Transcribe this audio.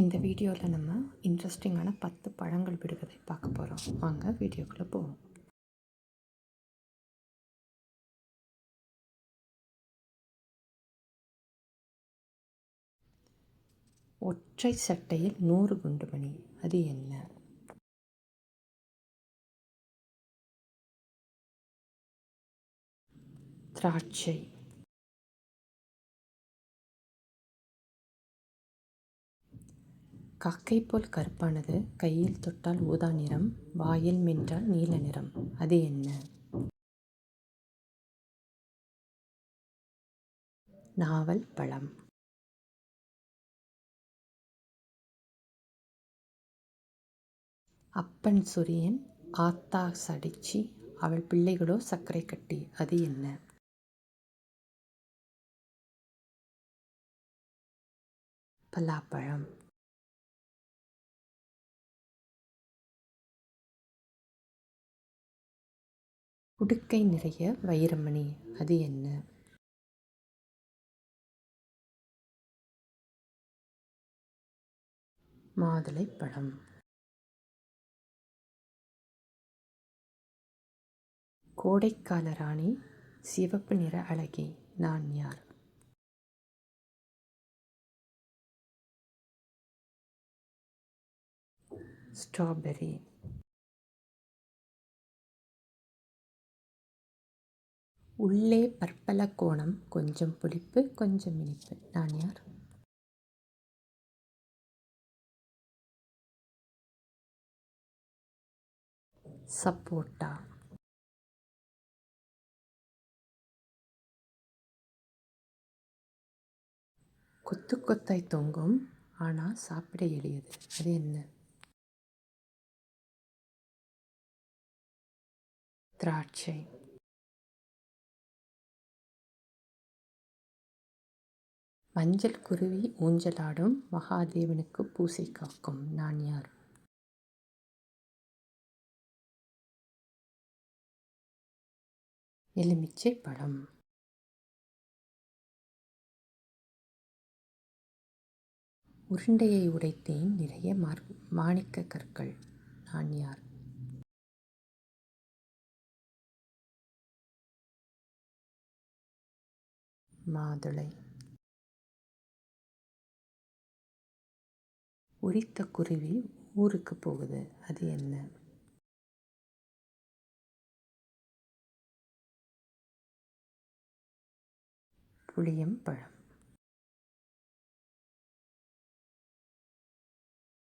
இந்த வீடியோவில் நம்ம இன்ட்ரெஸ்டிங்கான பத்து பழங்கள் விடுவதை பார்க்க போகிறோம் வாங்க வீடியோக்குள்ளே போவோம். ஒற்றை சட்டையில் நூறு குண்டுமணி அது என்ன? திராட்சை. காக்கை போல் கருப்பானது கையில் தொட்டால் ஊதா நிறம் வாயில் மென்றால் நீல நிறம். அது என்ன? நாவல் பழம். அப்பன் சுரியன் ஆத்தா சடிச்சி அவள் பிள்ளைகளோ சர்க்கரை கட்டி. அது என்ன? பலாப்பழம். உடுக்கை நிறைய வைரமணி அது என்ன? மாதுளை பழம். கோடைக்கால ராணி சிவப்பு நிற அழகி நான் யார்? ஸ்ட்ராபெரி. உள்ளே பற்பல கோணம் கொஞ்சம் புளிப்பு கொஞ்சம் இனிப்பு. நான் யார்? சப்போட்டா. கொத்து கொத்தாய் தொங்கும் ஆனால் சாப்பிட எளியது. அது என்ன? திராட்சை. மஞ்சள் குருவி ஊஞ்சலாடும் மகாதேவனுக்கு பூசை காக்கும். நான் யார்? எலுமிச்சை பழம். உருண்டையை உடைத்தேன் நிறைய மார் மாணிக்க கற்கள். நான் யார்? மாதுளை. உரித்த குருவி ஊருக்கு போகுது. அது என்ன? புளியம் பழம்